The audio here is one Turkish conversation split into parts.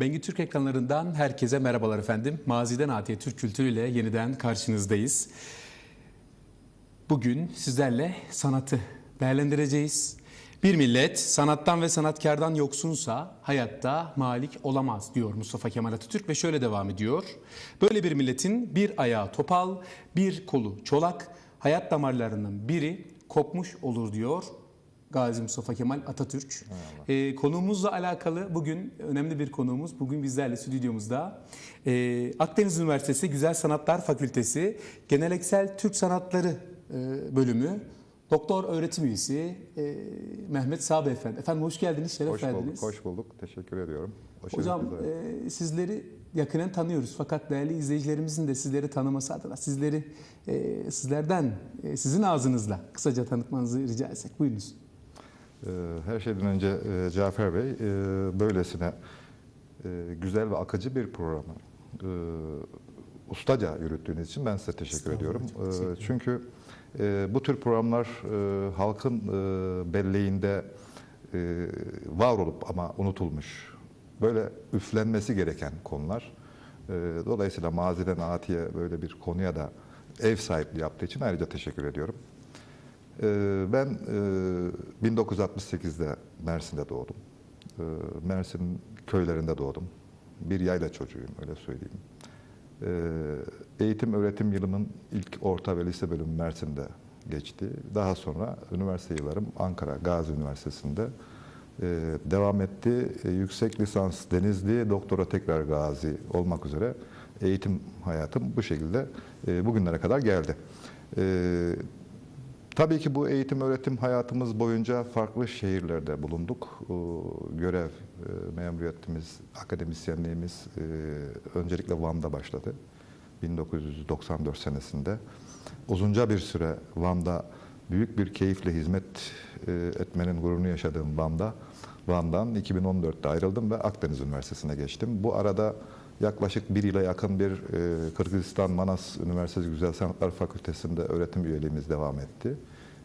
Bengü Türk ekranlarından herkese merhabalar efendim. Maziden Atiye Türk Kültürü ile yeniden karşınızdayız. Bugün sizlerle sanatı değerlendireceğiz. Bir millet sanattan ve sanatkardan yoksunsa hayatta malik olamaz diyor Mustafa Kemal Atatürk ve şöyle devam ediyor. Böyle bir milletin bir ayağı topal, bir kolu çolak, hayat damarlarının biri kopmuş olur diyor Gazi Mustafa Kemal Atatürk. Ee, konuğumuzla alakalı bugün önemli bir konuğumuz. Bugün bizlerle stüdyomuzda Ee, Akdeniz Üniversitesi Güzel Sanatlar Fakültesi Geneleksel Türk Sanatları e, bölümü Doktor öğretim üyesi e, Mehmet Sağ Beyefendi. Efendim hoş geldiniz, şeref Hoş verdiniz. bulduk, hoş bulduk. Teşekkür ediyorum. Aşırı Hocam e, sizleri yakinen tanıyoruz fakat değerli izleyicilerimizin de sizleri tanıması adına sizleri e, sizlerden e, sizin ağzınızla kısaca tanıtmanızı rica etsek. Buyurunuz. Ee, Her şeyden önce e, Cafer Bey, e, böylesine e, güzel ve akıcı bir programı ustaca yürüttüğünüz için ben size teşekkür ediyorum. teşekkür E, ederim. Çünkü bu tür programlar halkın belleğinde var olup ama unutulmuş, böyle üflenmesi gereken konular. Dolayısıyla maziden atiye böyle bir konuya da ev sahipliği yaptığı için ayrıca teşekkür ediyorum. Ee, Ben e, 1968'de Mersin'de doğdum. Ee, Mersin köylerinde doğdum. Bir yayla çocuğuyum öyle söyleyeyim. Ee, Eğitim öğretim yılımın ilk orta ve lise bölümü Mersin'de geçti. Daha sonra üniversite yıllarım Ankara Gazi Üniversitesi'nde e, devam etti. E, Yüksek lisans Denizli, doktora tekrar Gazi olmak üzere eğitim hayatım bu şekilde e, bugünlere kadar geldi. Tabii ki bu eğitim öğretim hayatımız boyunca farklı şehirlerde bulunduk. O Görev, e, memuriyetimiz, akademisyenliğimiz e, öncelikle Van'da başladı. 1994 senesinde. Uzunca bir süre Van'da büyük bir keyifle hizmet e, etmenin gururunu yaşadığım Van'da, Van'dan 2014'te ayrıldım ve Akdeniz Üniversitesi'ne geçtim. Bu arada yaklaşık bir yıla yakın bir e, Kırgızistan Manas Üniversitesi Güzel Sanatlar Fakültesi'nde öğretim üyeliğimiz devam etti.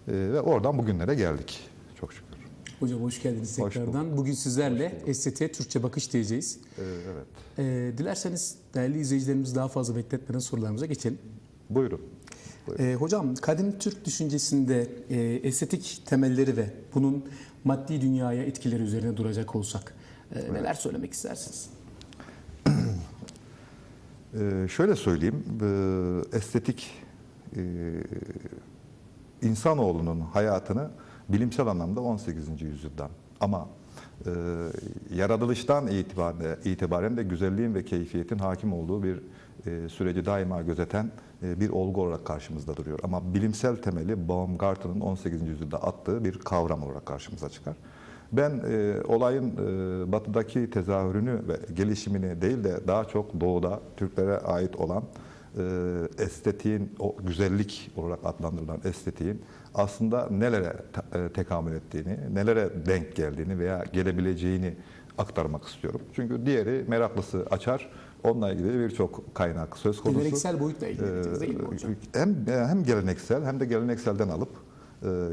E, ve oradan bugünlere geldik çok şükür. Hocam hoş geldiniz Hoş tekrardan. Bugün sizlerle estetiğe Türkçe bakış diyeceğiz. E, evet. E, dilerseniz değerli izleyicilerimizi daha fazla bekletmeden sorularımıza geçelim. Buyurun. E, hocam kadim Türk düşüncesinde e, estetik temelleri ve bunun maddi dünyaya etkileri üzerine duracak olsak e, neler söylemek istersiniz? Ee, şöyle söyleyeyim, e, estetik e, insanoğlunun hayatını bilimsel anlamda 18. yüzyıldan ama e, yaratılıştan itibaren, itibaren de güzelliğin ve keyfiyetin hakim olduğu bir e, süreci daima gözeten e, bir olgu olarak karşımızda duruyor. Ama bilimsel temeli Baumgarten'ın 18. yüzyılda attığı bir kavram olarak karşımıza çıkar. Ben e, olayın e, batıdaki tezahürünü ve gelişimini değil de daha çok doğuda Türklere ait olan e, estetiğin, o güzellik olarak adlandırılan estetiğin aslında nelere e, tekamül ettiğini, nelere denk geldiğini veya gelebileceğini aktarmak istiyorum. Çünkü diğeri meraklısı açar, onunla ilgili birçok kaynak söz konusu. Geleneksel boyutla ilgilendiniz değil mi hocam? Hem hem geleneksel hem de gelenekselden alıp e,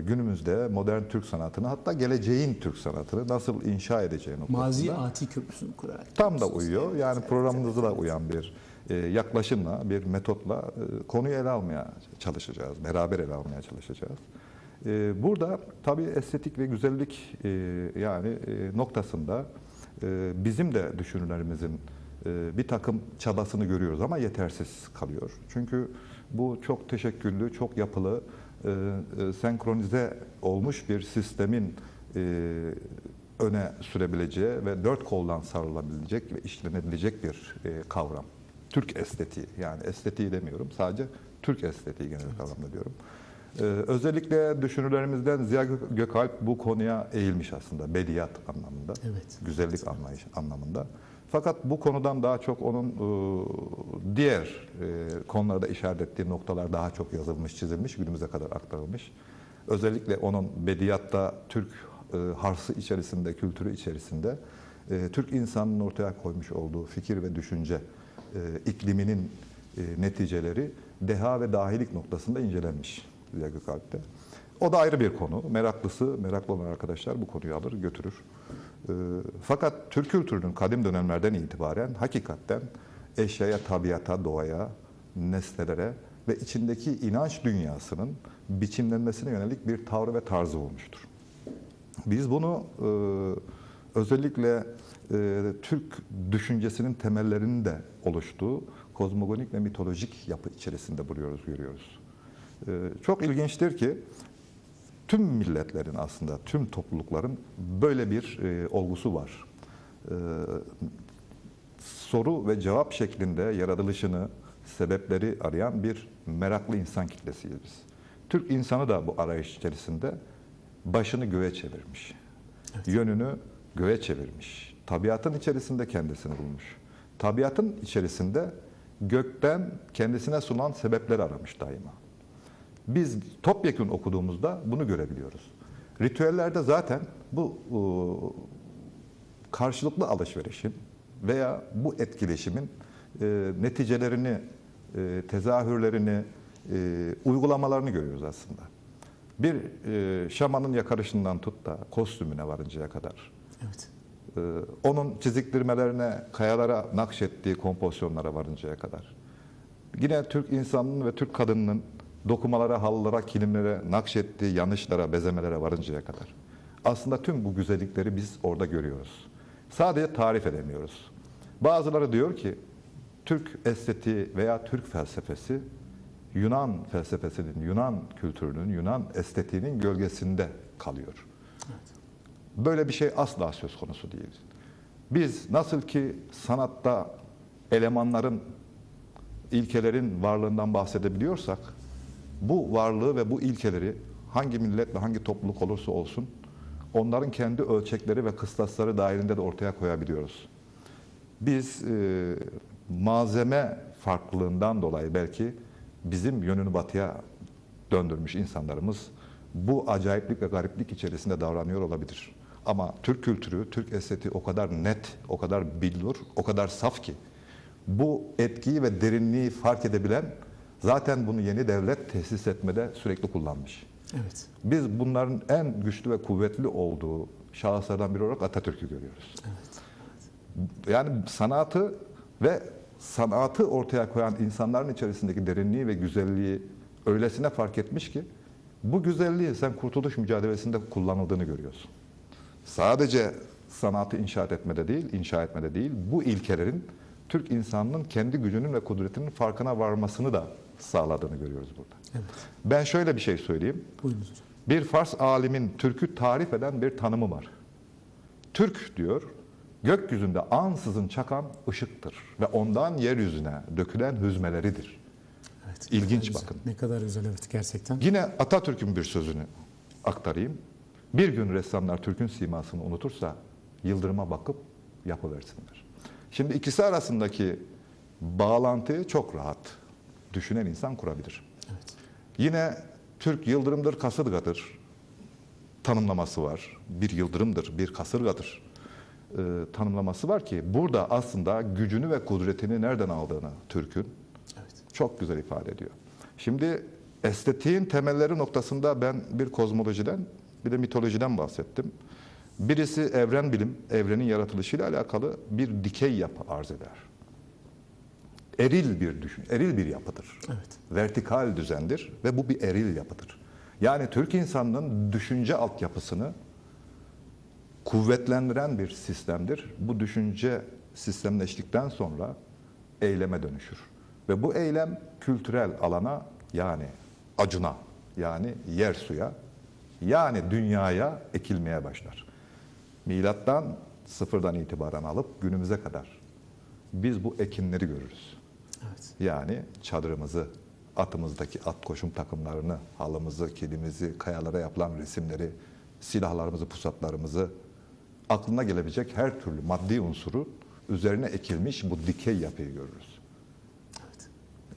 günümüzde modern Türk sanatını hatta geleceğin Türk sanatını nasıl inşa edeceği noktasında Mazi Ati Köprüsü'nü kurarak. tam da uyuyor. Yani programımızda da uyan bir e, yaklaşımla, bir metotla e, konuyu ele almaya çalışacağız. Beraber ele almaya çalışacağız. E, Burada tabii estetik ve güzellik e, yani e, noktasında e, bizim de düşünürlerimizin e, bir takım çabasını görüyoruz ama yetersiz kalıyor. Çünkü bu çok teşekküllü, çok yapılı, e, e, senkronize olmuş bir sistemin e, öne sürebileceği ve dört koldan sarılabilecek ve işlenebilecek bir e, kavram. Türk estetiği yani estetiği demiyorum sadece Türk estetiği genel kavramda diyorum. Ee, özellikle düşünürlerimizden Ziya Gök- Gökalp bu konuya eğilmiş aslında bediyat anlamında, Evet. güzellik anlayış anlamında. Fakat bu konudan daha çok onun e, diğer e, konularda işaret ettiği noktalar daha çok yazılmış, çizilmiş, günümüze kadar aktarılmış. Özellikle onun bediyatta Türk e, harsı içerisinde, kültürü içerisinde e, Türk insanının ortaya koymuş olduğu fikir ve düşünce e, ikliminin e, neticeleri deha ve dahilik noktasında incelenmiş Ziya Gökalp'te. O da ayrı bir konu. Meraklısı, meraklı olan arkadaşlar bu konuyu alır, götürür. Ee, fakat Türk kültürünün kadim dönemlerden itibaren hakikaten eşyaya, tabiata, doğaya, nesnelere ve içindeki inanç dünyasının biçimlenmesine yönelik bir tavrı ve tarzı olmuştur. Biz bunu e, özellikle e, Türk düşüncesinin temellerinin de oluştuğu kozmogonik ve mitolojik yapı içerisinde buluyoruz, görüyoruz. E, çok ilginçtir ki tüm milletlerin aslında, tüm toplulukların böyle bir e, olgusu var. E, soru ve cevap şeklinde yaratılışını, sebepleri arayan bir meraklı insan kitlesiyiz biz. Türk insanı da bu arayış içerisinde başını göğe çevirmiş. Yönünü göğe çevirmiş. Tabiatın içerisinde kendisini bulmuş. Tabiatın içerisinde gökten kendisine sunan sebepleri aramış daima. Biz topyekun okuduğumuzda bunu görebiliyoruz. Ritüellerde zaten bu e, karşılıklı alışverişin veya bu etkileşimin e, neticelerini, e, tezahürlerini, e, uygulamalarını görüyoruz aslında. Bir e, şamanın yakarışından tut da kostümüne varıncaya kadar, Evet. e, onun çiziktirmelerine, kayalara nakşettiği kompozisyonlara varıncaya kadar. Yine Türk insanının ve Türk kadınının dokumalara, halılara, kilimlere nakşettiği yanlışlara, bezemelere varıncaya kadar. Aslında tüm bu güzellikleri biz orada görüyoruz. Sadece tarif edemiyoruz. Bazıları diyor ki Türk estetiği veya Türk felsefesi Yunan felsefesinin, Yunan kültürünün, Yunan estetiğinin gölgesinde kalıyor. Böyle bir şey asla söz konusu değil. Biz nasıl ki sanatta elemanların, ilkelerin varlığından bahsedebiliyorsak, bu varlığı ve bu ilkeleri hangi millet ve hangi topluluk olursa olsun, onların kendi ölçekleri ve kıstasları dahilinde de ortaya koyabiliyoruz. Biz e, malzeme farklılığından dolayı belki bizim yönünü batıya döndürmüş insanlarımız bu acayiplik ve gariplik içerisinde davranıyor olabilir. Ama Türk kültürü, Türk estetiği o kadar net, o kadar billur, o kadar saf ki bu etkiyi ve derinliği fark edebilen zaten bunu yeni devlet tesis etmede sürekli kullanmış. Evet. Biz bunların en güçlü ve kuvvetli olduğu şahıslardan biri olarak Atatürk'ü görüyoruz. Yani sanatı ve sanatı ortaya koyan insanların içerisindeki derinliği ve güzelliği öylesine fark etmiş ki bu güzelliği sen kurtuluş mücadelesinde kullanıldığını görüyorsun. Sadece sanatı inşaat etmede değil, inşa etmede değil, bu ilkelerin Türk insanının kendi gücünün ve kudretinin farkına varmasını da sağladığını görüyoruz burada. Evet. Ben şöyle bir şey söyleyeyim. Buyurunuz hocam. Bir Fars alimin Türk'ü tarif eden bir tanımı var. Türk diyor, gökyüzünde ansızın çakan ışıktır ve ondan yeryüzüne dökülen hüzmeleridir. Evet. İlginç güzel. bakın. Ne kadar güzel evet gerçekten. Yine Atatürk'ün bir sözünü aktarayım. Bir gün ressamlar Türk'ün simasını unutursa yıldırıma bakıp yapıversinler. Şimdi ikisi arasındaki bağlantıyı çok rahat düşünen insan kurabilir. Evet. Yine Türk yıldırımdır, kasırgadır tanımlaması var. Bir yıldırımdır, bir kasırgadır e, tanımlaması var ki burada aslında gücünü ve kudretini nereden aldığını Türk'ün Evet. çok güzel ifade ediyor. Şimdi estetiğin temelleri noktasında ben bir kozmolojiden bir de mitolojiden bahsettim. Birisi evren bilim, evrenin yaratılışıyla alakalı bir dikey yapı arz eder. Eril bir düşün, eril bir yapıdır. Evet. Vertikal düzendir ve bu bir eril yapıdır. Yani Türk insanının düşünce altyapısını kuvvetlendiren bir sistemdir. Bu düşünce sistemleştikten sonra eyleme dönüşür. Ve bu eylem kültürel alana yani acuna yani yer suya yani dünyaya ekilmeye başlar. Milattan sıfırdan itibaren alıp günümüze kadar biz bu ekinleri görürüz. Evet. Yani çadırımızı, atımızdaki at koşum takımlarını, halımızı, kedimizi, kayalara yapılan resimleri, silahlarımızı, pusatlarımızı, aklına gelebilecek her türlü maddi unsuru üzerine ekilmiş bu dikey yapıyı görürüz.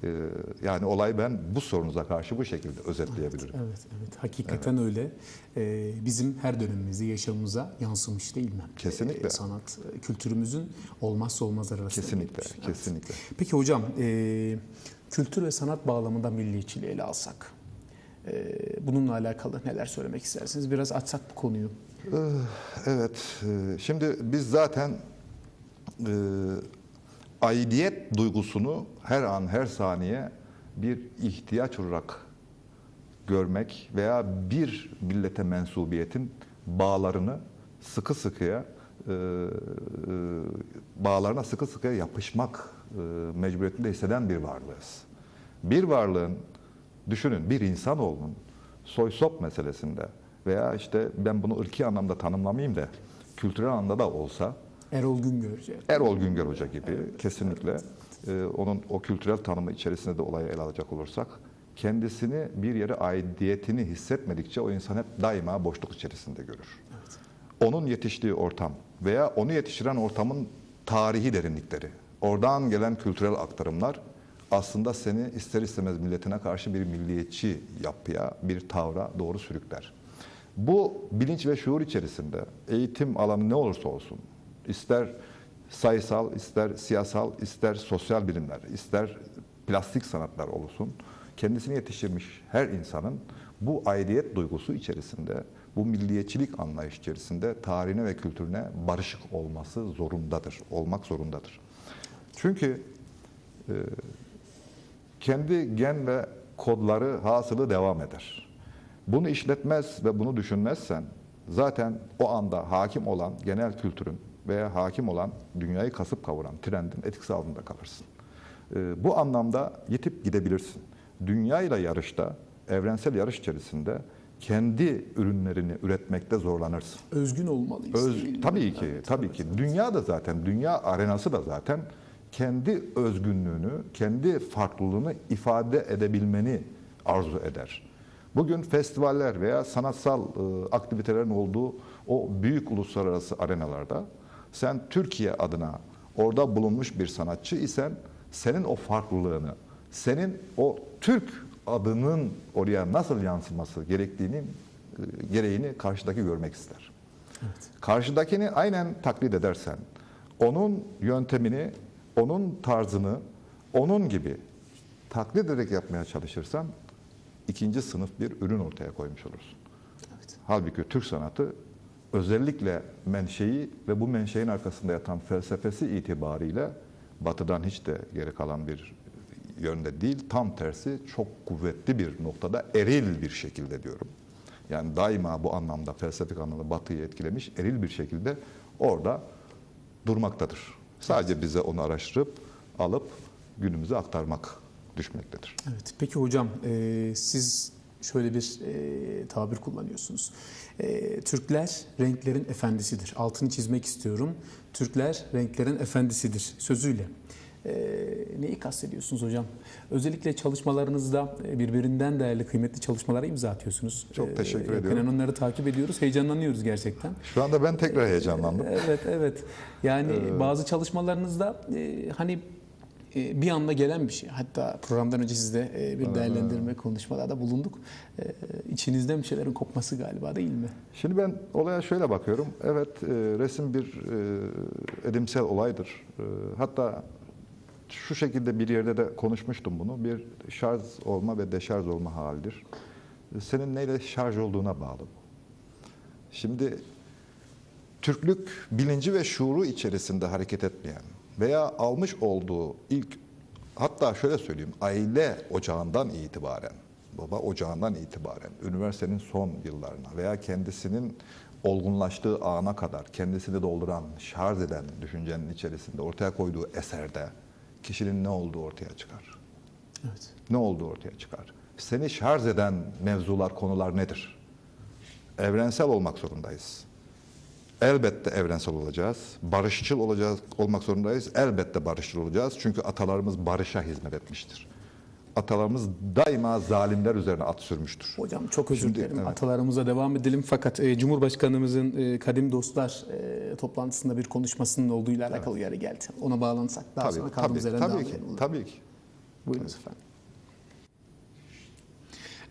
Evet. Ee, yani olay ben bu sorunuza karşı bu şekilde özetleyebilirim. Evet, evet. Hakikaten öyle. Ee, bizim her dönemimize, yaşamımıza yansımış değil mi? Kesinlikle. Ee, sanat, e, kültürümüzün olmazsa olmazları arasında. Kesinlikle, gelmiş. Evet. kesinlikle. Peki hocam, e, kültür ve sanat bağlamında milliyetçiliği ele alsak. E, bununla alakalı neler söylemek istersiniz? Biraz açsak bu konuyu. Evet, e, şimdi biz zaten e, aidiyet duygusunu her an, her saniye bir ihtiyaç olarak görmek veya bir millete mensubiyetin bağlarını sıkı sıkıya e, e, bağlarına sıkı sıkıya yapışmak e, mecburiyetinde hisseden bir varlığız. Bir varlığın düşünün bir insanoğlunun soy sop meselesinde veya işte ben bunu ırki anlamda tanımlamayayım da kültürel anlamda da olsa Erol Güngör. Erol Güngör Hoca gibi kesinlikle e, onun o kültürel tanımı içerisinde de olayı ele alacak olursak kendisini bir yere aidiyetini hissetmedikçe o insan hep daima boşluk içerisinde görür. Onun yetiştiği ortam veya onu yetiştiren ortamın tarihi derinlikleri, oradan gelen kültürel aktarımlar aslında seni ister istemez milletine karşı bir milliyetçi yapıya, bir tavra doğru sürükler. Bu bilinç ve şuur içerisinde eğitim alanı ne olursa olsun, ister sayısal, ister siyasal, ister sosyal bilimler, ister plastik sanatlar olsun, kendisini yetiştirmiş her insanın bu aidiyet duygusu içerisinde, bu milliyetçilik anlayış içerisinde tarihine ve kültürüne barışık olması zorundadır, olmak zorundadır. Çünkü e, kendi gen ve kodları hasılı devam eder. Bunu işletmez ve bunu düşünmezsen zaten o anda hakim olan genel kültürün veya hakim olan dünyayı kasıp kavuran trendin etkisi altında kalırsın. Ee, bu anlamda yitip gidebilirsin. Dünyayla yarışta, evrensel yarış içerisinde kendi ürünlerini üretmekte zorlanırsın. Özgün olmalıyız. Öz, tabii ki, Evet, tabii ki. Dünya da zaten, dünya arenası da zaten kendi özgünlüğünü, kendi farklılığını ifade edebilmeni arzu eder. Bugün festivaller veya sanatsal e, aktivitelerin olduğu o büyük uluslararası arenalarda sen Türkiye adına orada bulunmuş bir sanatçı isen senin o farklılığını, senin o Türk adının oraya nasıl yansıması gerektiğini e, gereğini karşıdaki görmek ister. Karşıdakini aynen taklit edersen, onun yöntemini, onun tarzını, onun gibi taklit ederek yapmaya çalışırsan ikinci sınıf bir ürün ortaya koymuş olursun. Evet. Halbuki Türk sanatı özellikle menşei ve bu menşein arkasında yatan felsefesi itibariyle batıdan hiç de geri kalan bir yönde değil, tam tersi çok kuvvetli bir noktada eril bir şekilde diyorum. Yani daima bu anlamda felsefik anlamda batıyı etkilemiş eril bir şekilde orada durmaktadır. Sadece bize onu araştırıp alıp günümüze aktarmak düşmektedir. Evet. Peki hocam e, siz şöyle bir e, tabir kullanıyorsunuz. E, Türkler renklerin efendisidir. Altını çizmek istiyorum. Türkler renklerin efendisidir sözüyle. E, neyi kastediyorsunuz hocam? Özellikle çalışmalarınızda e, birbirinden değerli, kıymetli çalışmalara imza atıyorsunuz. Çok teşekkür yakinen ediyorum. onları takip ediyoruz. Heyecanlanıyoruz gerçekten. Şu anda ben tekrar heyecanlandım. Evet, evet. Yani Ee, bazı çalışmalarınızda e, hani e, bir anda gelen bir şey. Hatta programdan önce sizde e, bir değerlendirme konuşmalarda bulunduk. E, içinizden bir şeylerin kopması galiba değil mi? Şimdi ben olaya şöyle bakıyorum. Evet e, resim bir e, edimsel olaydır. E, hatta şu şekilde bir yerde de konuşmuştum bunu. Bir şarj olma ve deşarj olma halidir. E, Senin neyle şarj olduğuna bağlı bu. Şimdi Türklük bilinci ve şuuru içerisinde hareket etmeyen veya almış olduğu ilk hatta şöyle söyleyeyim aile ocağından itibaren baba ocağından itibaren üniversitenin son yıllarına veya kendisinin olgunlaştığı ana kadar kendisini dolduran, şarj eden düşüncenin içerisinde ortaya koyduğu eserde kişinin ne olduğu ortaya çıkar. Evet. Ne olduğu ortaya çıkar. Seni şarj eden mevzular, konular nedir? Evrensel olmak zorundayız. Elbette evrensel olacağız. Barışçıl olacağız, olmak zorundayız. Elbette barışçıl olacağız. Çünkü atalarımız barışa hizmet etmiştir. Atalarımız daima zalimler üzerine at sürmüştür. Hocam çok özür Şimdi, dilerim. evet. Atalarımıza devam edelim. Fakat e, Cumhurbaşkanımızın e, Kadim Dostlar e, toplantısında bir konuşmasının olduğuyla alakalı yere geldi. Ona bağlansak daha Tabii, sonra tabii, kaldığımız yerden devam tabii ki, edelim. tabii ki. Buyurunuz efendim.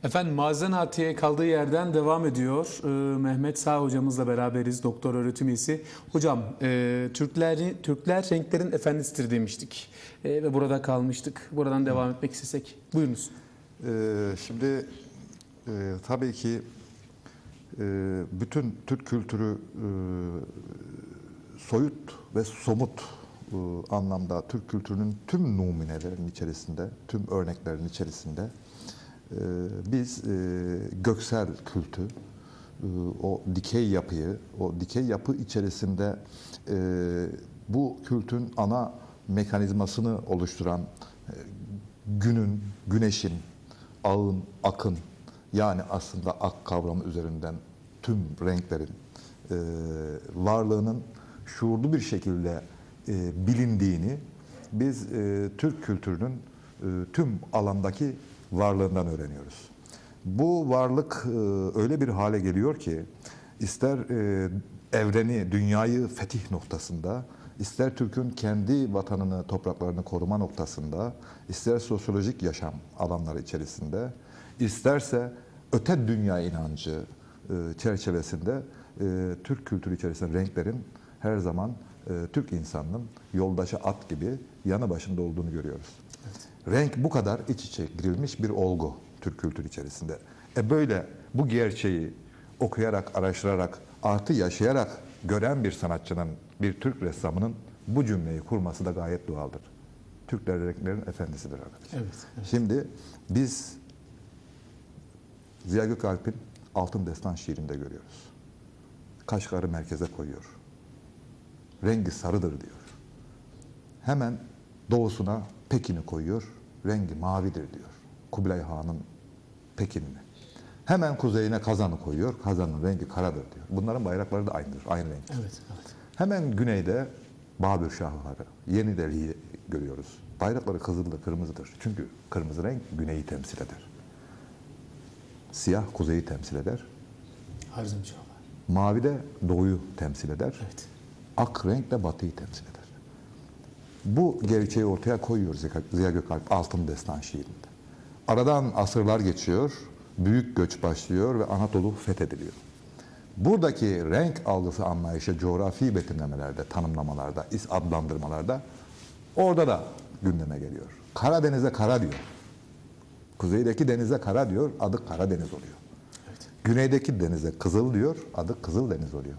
Efendim Mazenati'ye kaldığı yerden devam ediyor. Ee, Mehmet Sağ hocamızla beraberiz. Doktor öğretim üyesi. Hocam e, Türkleri, Türkler renklerin efendisidir demiştik. E, ve burada kalmıştık. Buradan devam etmek istesek. Buyurunuz. Ee, şimdi e, tabii ki e, bütün Türk kültürü e, soyut ve somut e, anlamda Türk kültürünün tüm numunelerin içerisinde, tüm örneklerin içerisinde biz e, göksel kültü, e, o dikey yapıyı, o dikey yapı içerisinde e, bu kültün ana mekanizmasını oluşturan günün, güneşin, ağın, akın yani aslında ak kavramı üzerinden tüm renklerin varlığının şuurlu bir şekilde bilindiğini biz Türk kültürünün tüm alandaki varlığından öğreniyoruz. Bu varlık e, öyle bir hale geliyor ki ister e, evreni, dünyayı fetih noktasında, ister Türk'ün kendi vatanını, topraklarını koruma noktasında, ister sosyolojik yaşam alanları içerisinde, isterse öte dünya inancı e, çerçevesinde Türk kültürü içerisinde renklerin her zaman Türk insanının yoldaşı at gibi yanı başında olduğunu görüyoruz. Renk bu kadar iç içe girilmiş bir olgu Türk kültürü içerisinde. E böyle bu gerçeği okuyarak, araştırarak, artı yaşayarak gören bir sanatçının, bir Türk ressamının bu cümleyi kurması da gayet doğaldır. Türkler renklerin efendisidir arkadaşlar. Evet, evet. Şimdi biz Ziya Gökalp'in Altın Destan şiirinde görüyoruz. Kaşgarı merkeze koyuyor. Rengi sarıdır diyor. Hemen doğusuna Pekin'i koyuyor. Rengi mavidir diyor. Kubilay Han'ın Pekin'ini. Hemen kuzeyine Kazan'ı koyuyor. Kazan'ın rengi karadır diyor. Bunların bayrakları da aynıdır. Aynı renk. Evet, evet. Hemen güneyde Babür Şahları, Yeni Delhi'yi görüyoruz. Bayrakları kızıldır, kırmızıdır. Çünkü kırmızı renk güneyi temsil eder. Siyah kuzeyi temsil eder. Harzım Çağlar. Mavi de doğuyu temsil eder. Evet. Ak renk de batıyı temsil eder. Bu gerçeği ortaya koyuyor Ziya- Gökalp Altın Destan şiirinde. Aradan asırlar geçiyor, büyük göç başlıyor ve Anadolu fethediliyor. Buradaki renk algısı anlayışı coğrafi betimlemelerde, tanımlamalarda, is adlandırmalarda orada da gündeme geliyor. Karadeniz'e kara diyor. Kuzeydeki denize kara diyor, adı Karadeniz oluyor. Evet. Güneydeki denize Kızıl diyor, adı Kızıldeniz oluyor.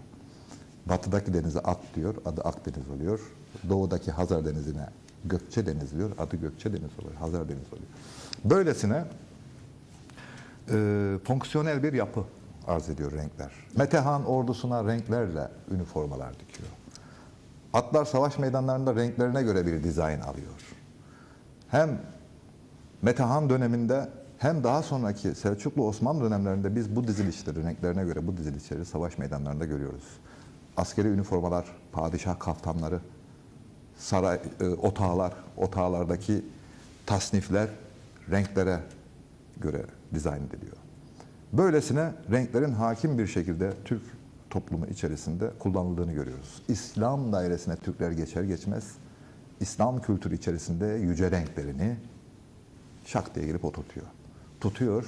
Batıdaki denize Ak diyor, adı Akdeniz oluyor. Doğudaki Hazar Denizi'ne Gökçe Deniz diyor, adı Gökçe Deniz oluyor, Hazar Deniz oluyor. Böylesine e, fonksiyonel bir yapı arz ediyor renkler. Metehan ordusuna renklerle üniformalar dikiyor. Atlar savaş meydanlarında renklerine göre bir dizayn alıyor. Hem Metehan döneminde hem daha sonraki Selçuklu Osmanlı dönemlerinde biz bu dizilişleri renklerine göre bu dizilişleri savaş meydanlarında görüyoruz. Askeri üniformalar, padişah kaftanları, saray e, otağlar, otağlardaki tasnifler renklere göre dizayn ediliyor. Böylesine renklerin hakim bir şekilde Türk toplumu içerisinde kullanıldığını görüyoruz. İslam dairesine Türkler geçer geçmez İslam kültürü içerisinde yüce renklerini şak diye girip oturtuyor. Tutuyor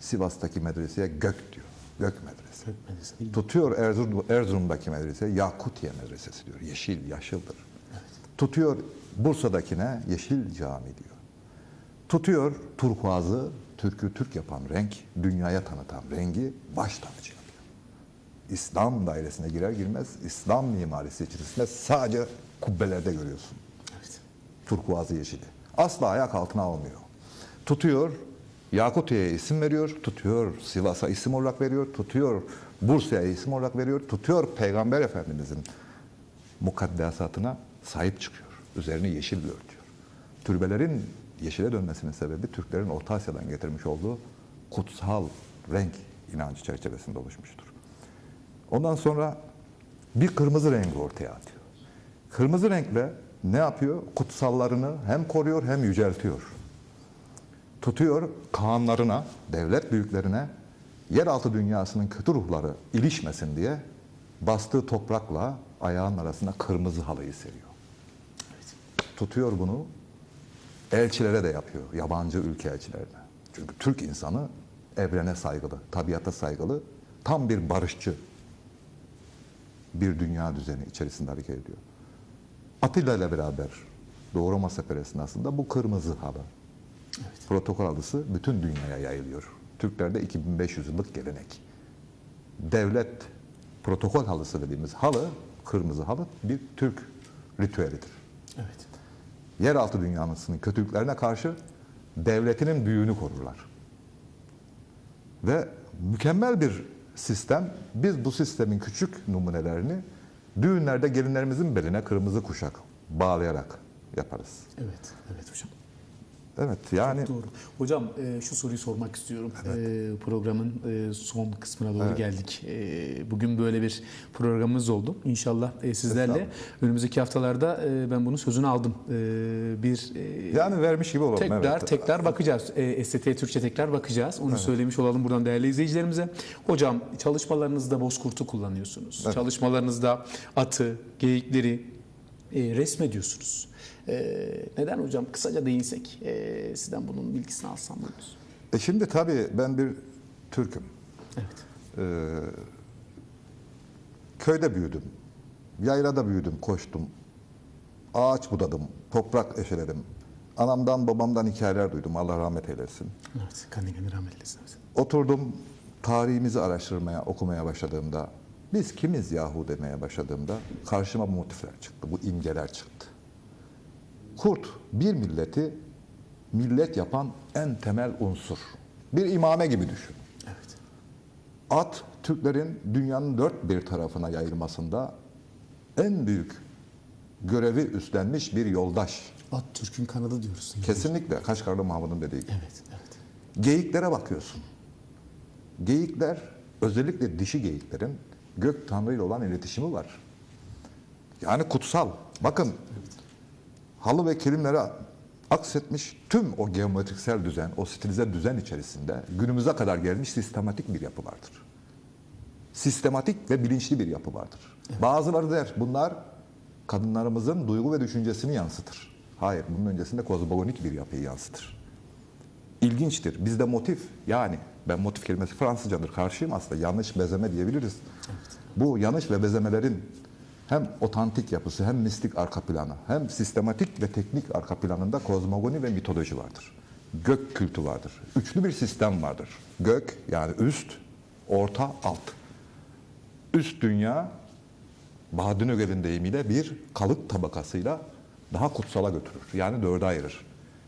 Sivas'taki medreseye gök diyor. Gök medrese. Türk medrese? Tutuyor Erzurum, Erzurum'daki medrese Yakutiye medresesi diyor. Yeşil, yaşıldır. Tutuyor Bursa'dakine Yeşil Cami diyor. Tutuyor turkuazı, Türk'ü Türk yapan renk, dünyaya tanıtan rengi baş tacı. İslam dairesine girer girmez İslam mimarisi içerisinde sadece kubbelerde görüyorsun. Evet. Turkuazı yeşili. Asla ayak altına almıyor. Tutuyor, Yakutiye'ye isim veriyor, tutuyor Sivas'a isim olarak veriyor, tutuyor Bursa'ya isim olarak veriyor, tutuyor Peygamber Efendimizin mukaddesatına sahip çıkıyor. Üzerini yeşille örtüyor. Türbelerin yeşile dönmesinin sebebi Türklerin Orta Asya'dan getirmiş olduğu kutsal renk inancı çerçevesinde oluşmuştur. Ondan sonra bir kırmızı rengi ortaya atıyor. Kırmızı renkle ne yapıyor? Kutsallarını hem koruyor hem yüceltiyor. Tutuyor kağanlarına, devlet büyüklerine yeraltı dünyasının kötü ruhları ilişmesin diye bastığı toprakla ayağın arasına kırmızı halıyı seriyor. Tutuyor bunu elçilere de yapıyor, yabancı ülke elçilerine. Çünkü Türk insanı evrene saygılı, tabiata saygılı, tam bir barışçı bir dünya düzeni içerisinde hareket ediyor. Atilla ile beraber Doğu Roma Seferi esnasında bu kırmızı halı protokol adısı bütün dünyaya yayılıyor. Türklerde 2500 yıllık gelenek. Devlet protokol halısı dediğimiz halı, kırmızı halı bir Türk ritüelidir. Evet. Yeraltı dünyasının kötülüklerine karşı devletinin büyüğünü korurlar. Ve mükemmel bir sistem. Biz bu sistemin küçük numunelerini düğünlerde gelinlerimizin beline kırmızı kuşak bağlayarak yaparız. Evet. Evet hocam. Evet yani Doğru. Hocam e, şu soruyu sormak istiyorum. E, programın e, son kısmına doğru Evet. geldik. E, bugün böyle bir programımız oldu. İnşallah e, sizlerle önümüzdeki haftalarda e, ben bunun sözünü aldım. E, bir e, yani vermiş gibi olalım. Tekrar evet. tekrar bakacağız. E, STT Türkçe tekrar bakacağız. Onu söylemiş olalım buradan değerli izleyicilerimize. Hocam çalışmalarınızda bozkurtu kullanıyorsunuz. Evet. Çalışmalarınızda atı, geyikleri e, resmediyorsunuz. E, neden hocam? Kısaca değinsek. E, sizden bunun bilgisini alsam buyurunuz. E şimdi tabii ben bir Türk'üm. Evet. Ee, köyde büyüdüm. Yaylada büyüdüm, koştum. Ağaç budadım, toprak eşeledim. Anamdan babamdan hikayeler duydum. Allah rahmet eylesin. Evet. Kanı rahmet eylesin. Oturdum tarihimizi araştırmaya, okumaya başladığımda biz kimiz yahu demeye başladığımda karşıma bu motifler çıktı, bu imgeler çıktı. Kurt bir milleti millet yapan en temel unsur. Bir imame gibi düşün. Evet. At Türklerin dünyanın dört bir tarafına yayılmasında en büyük görevi üstlenmiş bir yoldaş. At Türk'ün kanadı diyoruz. Kesinlikle Kaşgarlı Mahmud'un dediği gibi. Evet. Evet. Geyiklere bakıyorsun. Geyikler, özellikle dişi geyiklerin gök tanrı ile olan iletişimi var. Yani kutsal. Bakın halı ve kilimlere aksetmiş tüm o geometriksel düzen, o stilize düzen içerisinde günümüze kadar gelmiş sistematik bir yapı vardır. Sistematik ve bilinçli bir yapı vardır. Bazıları der bunlar kadınlarımızın duygu ve düşüncesini yansıtır. Hayır, bunun öncesinde kozmogonik bir yapıyı yansıtır ilginçtir. Bizde motif yani ben motif kelimesi Fransızcadır karşıyım aslında yanlış bezeme diyebiliriz. Bu yanlış ve bezemelerin hem otantik yapısı hem mistik arka planı hem sistematik ve teknik arka planında kozmogoni ve mitoloji vardır. Gök kültü vardır. Üçlü bir sistem vardır. Gök yani üst, orta, alt. Üst dünya Bahaddin Ögel'in deyimiyle bir kalıp tabakasıyla daha kutsala götürür. Yani dörde ayırır.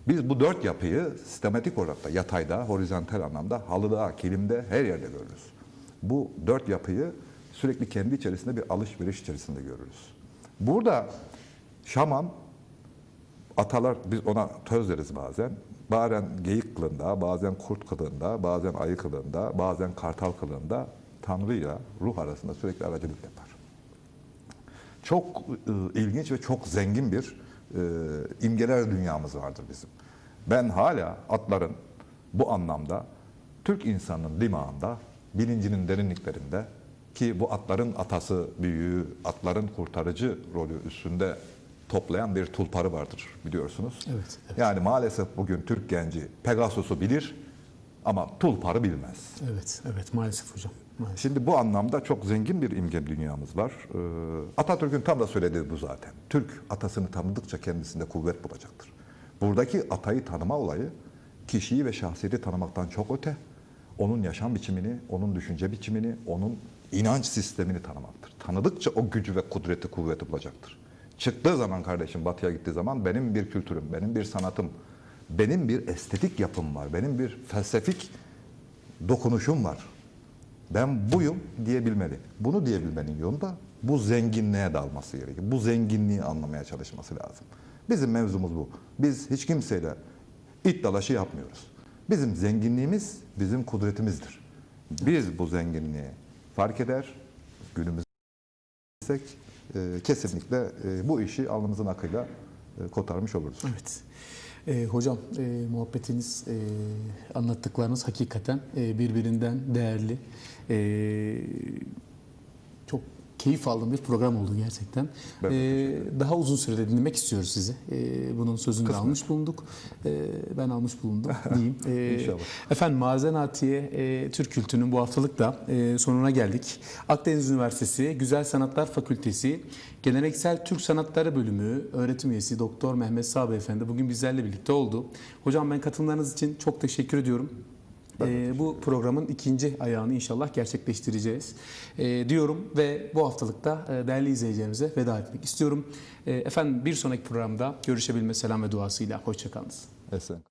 Biz bu dört yapıyı sistematik olarak da yatayda, horizontal anlamda, halıda, kilimde her yerde görürüz. Bu dört yapıyı sürekli kendi içerisinde bir alışveriş içerisinde görürüz. Burada şaman, atalar biz ona töz deriz bazen. Bazen geyik kılığında, bazen kurt kılığında, bazen ayı kılığında, bazen kartal kılığında Tanrı'yla ruh arasında sürekli aracılık yapar çok e, ilginç ve çok zengin bir e, imgeler dünyamız vardır bizim. Ben hala atların bu anlamda Türk insanının dimağında, bilincinin derinliklerinde ki bu atların atası, büyüğü, atların kurtarıcı rolü üstünde toplayan bir tulparı vardır biliyorsunuz. Evet, evet. Yani maalesef bugün Türk genci Pegasus'u bilir ama tulparı bilmez. Evet. Evet. Maalesef hocam. Maalesef. Şimdi bu anlamda çok zengin bir imge dünyamız var. Ee, Atatürk'ün tam da söylediği bu zaten. Türk atasını tanıdıkça kendisinde kuvvet bulacaktır. Buradaki atayı tanıma olayı kişiyi ve şahsiyeti tanımaktan çok öte. Onun yaşam biçimini, onun düşünce biçimini, onun inanç sistemini tanımaktır. Tanıdıkça o gücü ve kudreti, kuvveti bulacaktır. Çıktığı zaman kardeşim batıya gittiği zaman benim bir kültürüm, benim bir sanatım, benim bir estetik yapım var, benim bir felsefik dokunuşum var. Ben buyum diyebilmeli. Bunu diyebilmenin yolu da bu zenginliğe dalması gerekiyor. Bu zenginliği anlamaya çalışması lazım. Bizim mevzumuz bu. Biz hiç kimseyle it dalaşı yapmıyoruz. Bizim zenginliğimiz bizim kudretimizdir. Biz bu zenginliği fark eder, günümüzde e, kesinlikle e, bu işi alnımızın akıyla e, kotarmış oluruz. Evet. Ee, hocam e, muhabbetiniz, e, anlattıklarınız hakikaten e, birbirinden değerli. E, keyif aldığım bir program oldu gerçekten. Ben de Ee, daha uzun sürede dinlemek istiyoruz sizi. Ee, bunun sözünü de Kısmet. almış bulunduk. Ee, ben almış bulundum diyeyim. Ee, İnşallah. Efendim Mazenatiye e, Türk Kültürü'nün bu haftalık da e, sonuna geldik. Akdeniz Üniversitesi Güzel Sanatlar Fakültesi Geleneksel Türk Sanatları Bölümü öğretim üyesi Doktor Mehmet Sağ Beyefendi bugün bizlerle birlikte oldu. Hocam ben katılımlarınız için çok teşekkür ediyorum. Ee, bu programın ikinci ayağını inşallah gerçekleştireceğiz Ee, diyorum ve bu haftalıkta e, değerli izleyicilerimize veda etmek istiyorum. Ee, efendim bir sonraki programda görüşebilme selam ve duasıyla hoşçakalınız. Esen.